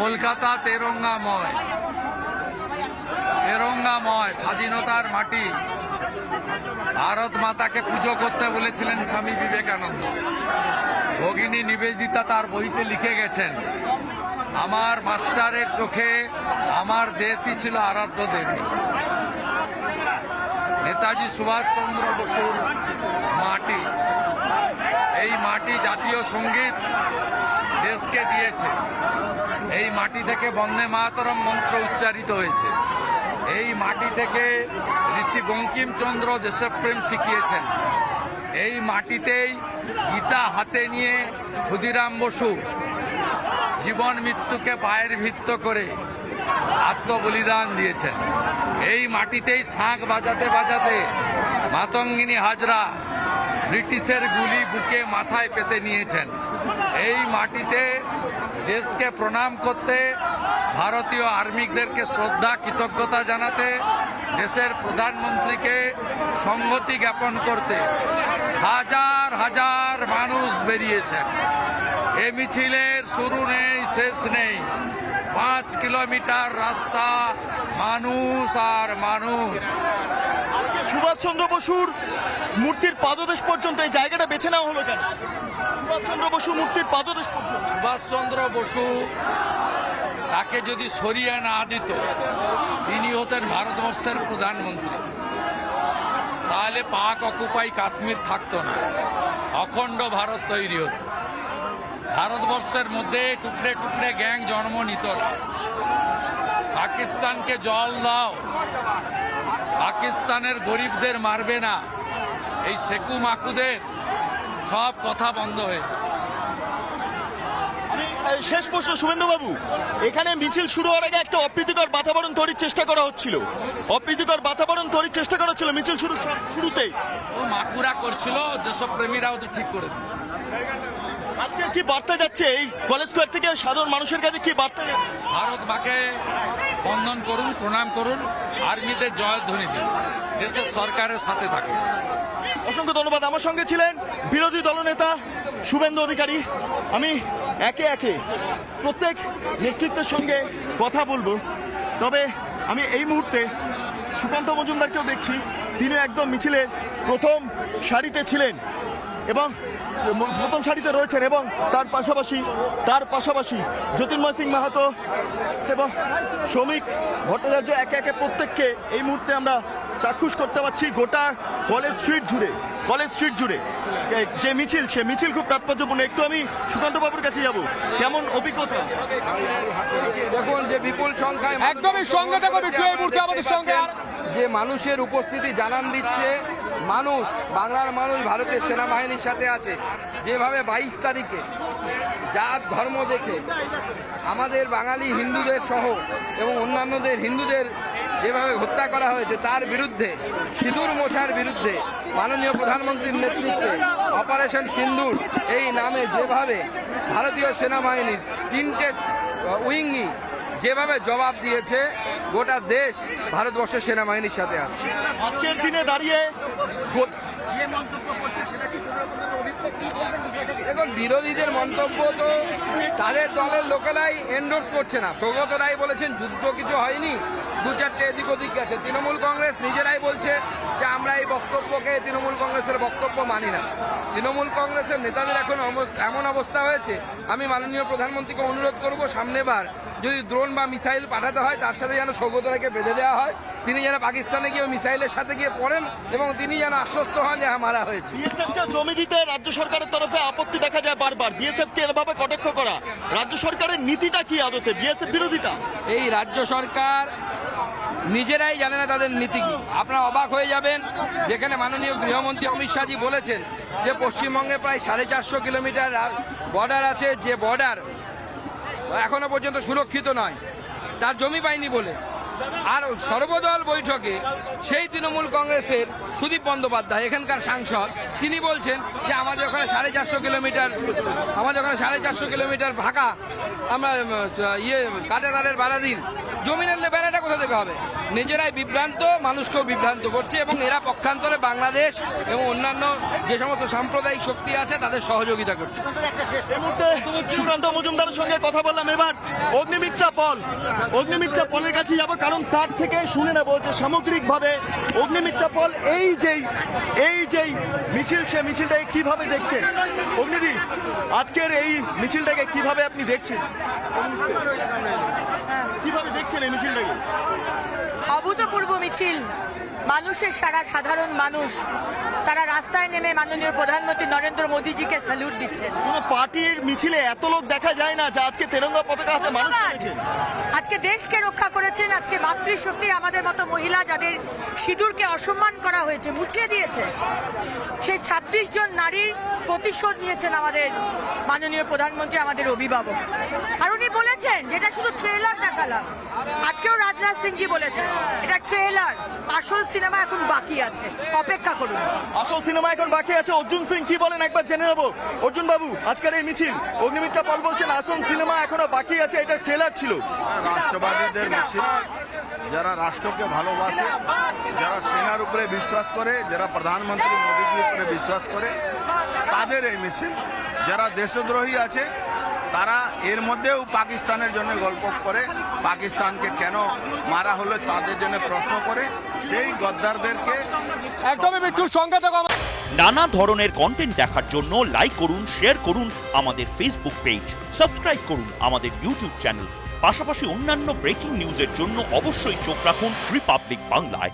কলকাতা তেরঙ্গাময়। তেরঙ্গাময়, স্বাধীনতার মাটি। ভারত মাতাকে পুজো করতে বলেছিলেন স্বামী বিবেকানন্দ। ভগিনী নিবেদিতা তার বইতে লিখে গেছেন, আমার মাস্টারের চোখে আমার দেশই ছিল আরাধ্য দেবী। নেতাজি সুভাষচন্দ্র বসুর মাটি। এই মাটি জাতীয় সংগীত দেশকে দিয়েছে। এই মাটি থেকে বন্দে মাতরম মন্ত্র উচ্চারিত হয়েছে। এই মাটি থেকে ঋষি বঙ্কিমচন্দ্র দেশপ্রেম শিখিয়েছেন। এই মাটিতেই গীতা হাতে নিয়ে ক্ষুদিরাম বসু জীবন মৃত্যুকে পায়ের ভিত্ত করে আত্মবলিদান দিয়েছেন। এই মাটিতেই শাঁখ বাজাতে বাজাতে মাতঙ্গিনী হাজরা ব্রিটিশের গুলি বুকে মাথায় পেতে নিয়েছেন। এই মাটিতে দেশকে প্রণাম করতে, ভারতীয় আর্মিকদেরকে শ্রদ্ধা, কৃতজ্ঞতা জানাতে, দেশের প্রধানমন্ত্রীকে সংহতি জ্ঞাপন করতে হাজার হাজার মানুষ বেরিয়েছেন। এ মিছিলের শুরু নেই, শেষ নেই। পাঁচ কিলোমিটার রাস্তা মানুষ আর মানুষ। সুভাষচন্দ্র বসুর মূর্তির পাদদেশ পর্যন্ত এই জায়গাটা বেছে নেওয়া হলো কেন? সুভাষচন্দ্র বসু মূর্তির পাদদেশ সুভাষচন্দ্র বসু তাকে যদি সরিয়ে না দিত, তিনি হতেন ভারতবর্ষের প্রধানমন্ত্রী। তাহলে পাক অকুপাই কাশ্মীর থাকতো না, অখণ্ড ভারত তৈরি হতো। ভারতবর্ষের মধ্যে টুকরে টুকরে গ্যাং জন্ম নিত না। পাকিস্তানকে জল দাও, পাকিস্তানের গরিবদের মারবে না। এই সেকু মাকুদের সব কথা বন্ধ হয়েছে শেষ প্রশ্ন শুভেন্দু বাবু এখানে মিছিল শুরু হওয়ার আগে একটা অপ্রীতিকর বাতাবরণ তৈরির চেষ্টা করা হচ্ছিল। অপ্রীতিকর বাতাবরণ তৈরির চেষ্টা করা হচ্ছিল মিছিল শুরু শুরুতেই ও মাকুরা করছিল দেশপ্রেমীরাও তো ঠিক করে দিয়েছে। আজকে কি বার্তা যাচ্ছে? এই কলেজ স্কোয়ার থেকে সাধারণ মানুষের কাছে কি বার্তা ভারত মাকে বন্ধন করুন প্রণাম করুন আর্মিদের জয়ধ্বনি দিন। দেশের সরকারের সাথে থাকে। অসংখ্য ধন্যবাদ। আমার সঙ্গে ছিলেন বিরোধী দলনেতা শুভেন্দু অধিকারী। আমি একে একে প্রত্যেক নেতৃত্বের সঙ্গে কথা বলব। তবে আমি এই মুহূর্তে সুকান্ত মজুমদারকেও দেখছি। তিনি একদম মিছিলে প্রথম সারিতে ছিলেন এবং প্রথম সারিতে রয়েছেন এবং তার পাশাপাশি তার পাশাপাশি জ্যোতির্ময় সিং মাহাতো এবং শ্রমিক ভট্টাচার্য একে একে প্রত্যেককে এই মুহূর্তে আমরা চাক্ষুষ করতে পারছি গোটা কলেজ স্ট্রিট জুড়ে কলেজ স্ট্রিট জুড়ে। যে মিছিল সে মিছিল খুব তাৎপর্যপূর্ণ। একটু আমি সুকান্ত বাবুর কাছে যাব। কেমন অভিজ্ঞতা? দেখুন যে বিপুল সংখ্যায় একদমই সঙ্গে থাকো বিট্টু এই মুহূর্তে আমাদের সঙ্গে। আর যে মানুষের উপস্থিতি জানান দিচ্ছে মানুষ বাংলার মানুষ ভারতের সেনাবাহিনীর সাথে আছে। যেভাবে বাইশ তারিখে জাত ধর্ম দেখে আমাদের বাঙালি হিন্দুদের সহ এবং অন্যান্যদের হিন্দুদের যেভাবে হত্যা করা হয়েছে, তার বিরুদ্ধে, সিঁদুর মোছার বিরুদ্ধে, মাননীয় প্রধানমন্ত্রীর নেতৃত্বে অপারেশন সিন্দুর, এই নামে যেভাবে ভারতীয় সেনাবাহিনীর তিনটে উইঙ্গি যেভাবে জবাব দিয়েছে, গোটা দেশ ভারতবর্ষের সেনাবাহিনীর সাথে আছে। আজকের দিনে দাঁড়িয়ে দেখুন, বিরোধীদের মন্তব্য তো তাদের দলের লোকেরাই এন্ডোর্স করছে না। সৌগত রায় বলেছেন, যুদ্ধ কিছু হয়নি। দু চারটে এদিক ওদিক গেছে। তৃণমূল কংগ্রেস নিজেরাই বলছে বক্তব্যকে তৃণমূল কংগ্রেসের বক্তব্য মানি না। তৃণমূল কংগ্রেসের নেতাদের এখন এমন অবস্থা হয়েছে আমি মাননীয় প্রধানমন্ত্রীকে অনুরোধ করব সামনেবার যদি ড্রোন বা মিসাইল পাঠাতে হয় তার সাথে যেন রায়কে বেঁধে দেওয়া হয়। তিনি যেন পাকিস্তানে গিয়ে মিসাইলের সাথে গিয়ে পড়েন এবং তিনি যেন আশ্বস্ত হন যে হ্যাঁ মারা হয়েছে। বিএসএফ কে জমি দিতে রাজ্য সরকারের তরফে আপত্তি দেখা যায় বারবার। বিএসএফ কে এভাবে কটাক্ষ করা। রাজ্য সরকারের নীতিটা কি আদতে? বিএসএফ বিরোধিতা এই রাজ্য সরকার নিজেরাই জানে না তাদের নীতি কি। আপনারা অবাক হয়ে যাবেন, যেখানে মাননীয় গৃহমন্ত্রী অমিত শাহজি বলেছেন যে পশ্চিমবঙ্গে প্রায় সাড়ে চারশো কিলোমিটার বর্ডার আছে, যে বর্ডার এখনও পর্যন্ত সুরক্ষিত নয়, তার জমি পায়নি বলে। আর সর্বদল বৈঠকে সেই তৃণমূল কংগ্রেসের সুদীপ বন্দ্যোপাধ্যায়, এখানকার সাংসদ, তিনি বলছেন যে আমাদের ওখানে সাড়ে চারশো কিলোমিটার, আমাদের ওখানে সাড়ে চারশো কিলোমিটার ফাঁকা আমরা ইয়ে কাটাতারের বেড়া দিন জমিনের বেড়াটা কোথা থেকে হবে? নিজেরাই বিভ্রান্ত, মানুষকেও বিভ্রান্ত করছে এবং এরা পক্ষান্তরে বাংলাদেশ এবং অন্যান্য যে সমস্ত সাম্প্রদায়িক শক্তি আছে, তাদের সহযোগিতা করছে। এই মুহূর্তে সুকান্ত মজুমদারের সঙ্গে কথা বললাম। এবার অগ্নিমিত্রা পল অগ্নিমিত্রা পলের কাছে যাব, কারণ তার থেকে শুনে নেব যে সামগ্রিকভাবে অগ্নিমিত্রা পল এই যেই এই যেই মিছিল, সে মিছিলটাকে কীভাবে দেখছেন অগ্নিদি, আজকের এই মিছিলটাকে কীভাবে আপনি দেখছেন? কীভাবে দেখছেন? এই মিছিলটাকে অভূতপূর্ব মিছিল। মানুষের সারা সাধারণ মানুষ তারা রাস্তায় নেমে মাননীয় প্রধানমন্ত্রী নরেন্দ্র মোদীজিকে স্যালুট দিচ্ছেন। কোনো পার্টির মিছিলে এত লোক দেখা যায় না যে আজকে তেরঙ্গা পতাকা হাতে মানুষ। আজকে দেশকে রক্ষা করেছেন আজকে মাতৃশক্তি আমাদের মতো মহিলা যাদের সিঁদুরকে অসম্মান করা হয়েছে মুছিয়ে দিয়েছে সেই ছাব্বিশ জন নারীর প্রতিশোধ নিয়েছেন আমাদের মাননীয় প্রধানমন্ত্রী আমাদের অভিভাবক। আর উনি বলেছেন যেটা শুধু ট্রেলার দেখালাম আজকেও রাজনাথ সিংজি বলেছেন এটা ট্রেলার আসল সিনেমা এখন বাকি আছে অপেক্ষা করুন। আসল সিনেমা এখন বাকি আছে অর্জুন সিং কি বলেন? একবার জেনে নেব। অর্জুন বাবু আজকের এই মিছিল অগ্নিমিত্রা পল বলছেন আসল সিনেমা এখনও বাকি আছে এটা ট্রেলার ছিল। রাষ্ট্রবাদীদের মিছিল যারা রাষ্ট্রকে ভালোবাসে যারা সেনার উপরে বিশ্বাস করে যারা প্রধানমন্ত্রী মোদীজির উপরে বিশ্বাস করে তাদের এই মিছিল যারা দেশদ্রোহী আছে তারা এর মধ্যেও পাকিস্তানের জন্য গল্প করে পাকিস্তানকে কেন মারা হলো তাদের জন্য প্রশ্ন করে সেই গদ্দারদেরকে একদমই সঙ্গে থাকো নানা ধরনের কন্টেন্ট দেখার জন্য লাইক করুন শেয়ার করুন আমাদের ফেসবুক পেজ সাবস্ক্রাইব করুন আমাদের ইউটিউব চ্যানেল পাশাপাশি অন্যান্য ব্রেকিং নিউজের জন্য অবশ্যই চোখ রাখুন রিপাবলিক বাংলায়